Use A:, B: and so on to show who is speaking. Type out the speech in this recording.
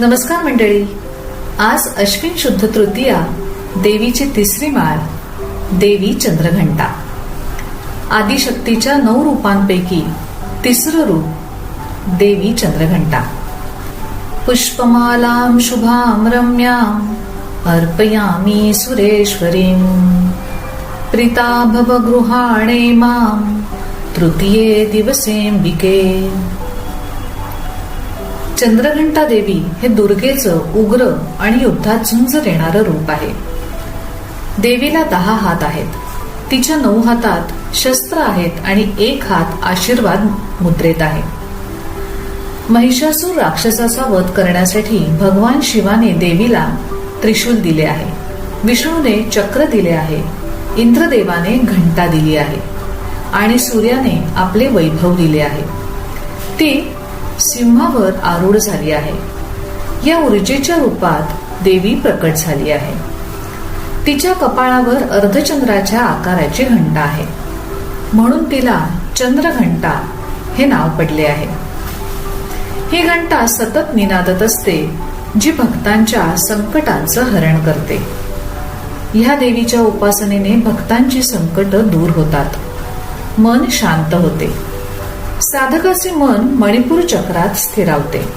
A: नमस्कार मंडळी. आज अश्विन शुद्ध तृतीया देवीची तिसरी माळ देवी चंद्रघंटा. आदिशक्तीच्या नऊ रूपांपैकी तिसरं रूप देवी चंद्रघंटा. पुष्पमालां शुभां रम्याम अर्पयामि सुरेश्वरीं. प्रीता गृहाणे मां तृतीये दिवसेंबिके चंद्रघंटा देवी हे दुर्गेचं उग्र आणि युद्धात झुंज देणारं रूप आहे. देवीला दहा हात आहेत. तिच्या नऊ हातात शस्त्र आहेत आणि एक हात आशीर्वाद मुद्रेत आहे. महिषासूर राक्षसाचा वध करण्यासाठी भगवान शिवाने देवीला त्रिशूल दिले आहे. विष्णूने चक्र दिले आहे. इंद्रदेवाने घंटा दिली आहे. आणि सूर्याने आपले वैभव दिले आहे. ती सिंहावर आरूढ झाली आहे. या ऊर्जेच्या रूपात देवी प्रकट झाली आहे. तिच्या कपाळावर अर्धचंद्राच्या आकाराची घंटा आहे. म्हणून तिला चंद्रघंटा हे नाव पडले आहे. ही घंटा सतत निनादत असते जी भक्तांच्या संकटांचं हरण करते. ह्या देवीच्या उपासनेने भक्तांची संकट दूर होतात. मन शांत होते. साधकाचे मन मणिपूर चक्रात स्थिरावते.